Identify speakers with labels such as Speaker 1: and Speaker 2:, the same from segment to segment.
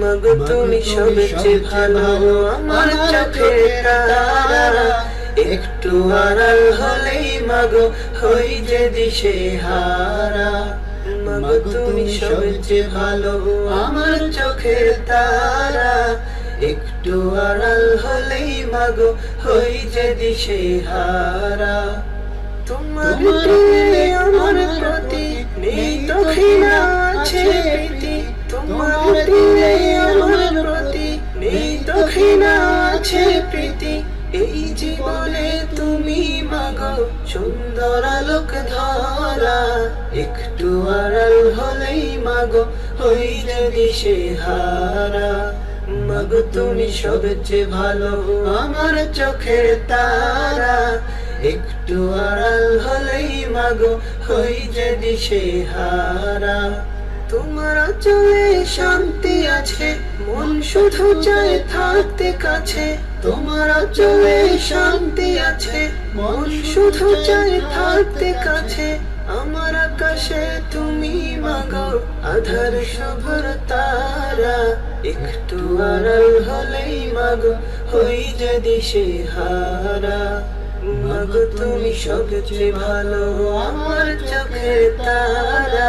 Speaker 1: মাগো তুমি সবচেয়ে ভালো আমার চোখে তারা একটু আড়াল হলেই মাগো হই যে দিশে হারা। মাগো তুমি সবচেয়ে ভালো আমার চোখের তারা একটু আড়াল হলেই মাগো হই যে দিশে হারা। তোমার আমার প্রতি নেই তো আছে প্রীতি। সুন্দর আলোক ধরা, একটু আড়াল হলেই মাগো হই যদি সে হারা। মাগো, তুমি সবচেয়ে ভালো, আমার চোখের তারা। একটু আড়াল হলেই মাগো হই যদি সে হারা। তোমার চলে শান্তি আছে, মন শুধু চায় থাকতে কাছে। তোমার চলে শান্তি আছে, মন শুধু চায় থাকতে কাছে। আমার আকাশে তুমি মাগো, আধার সভর তারা। একটু আড়াল হলেই মাগো, হই যদি সে হারা। মাগো, তুমি সবচেয়ে ভালো, আমার চোখের তারা।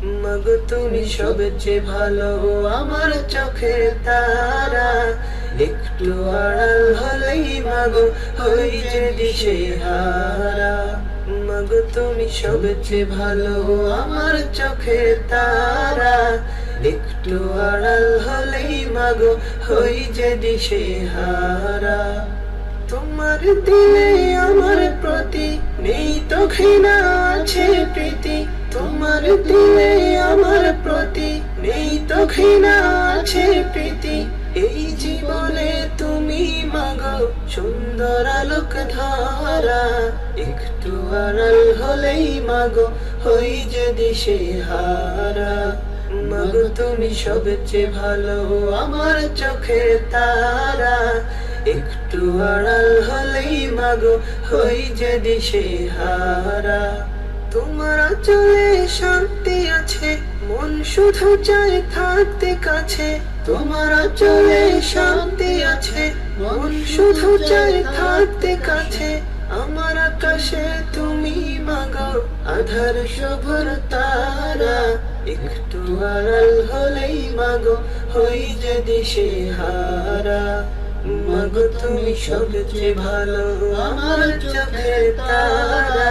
Speaker 1: মাগো তুমি সবচেয়ে ভালো আমার চোখের তারা। একটু আড়াল হলেই মাগো হই যদি সে হারা মাগো তুমি সবচেয়ে ভালো আমার চোখের তারা। একটু আড়াল হলেই মাগো হই যদি সে হারা তোমার দিলে আমার প্রতি নেই তো ঘৃণা আছে প্রীতি। তোমার দিলে আমার প্রতি নেই তো ঘৃণা আছে প্রীতি। এই জীবনে তুমি মাগো সুন্দর আলোক ধারা। একটু আড়াল হলেই মাগো হই যদি সে হারা। মাগো তুমি সবচেয়ে ভালো আমার চোখের তারা। একটু আড়াল হলেই মাগো হই যদি সে হারা। তোমার চলে শান্তি আছে, মন শুধু চায় থাকতে কাছে। তোমার চলে শান্তি আছে, মন শুধু চাই থাকতে কাছে। আমার আকাশে তুমি মাগো, আধার সভর তারা। একটু আড়াল হলেই মাগো, হই যদি সে হারা। মাগো, তুমি সবচেয়ে ভালো, আমার চোখের তারা।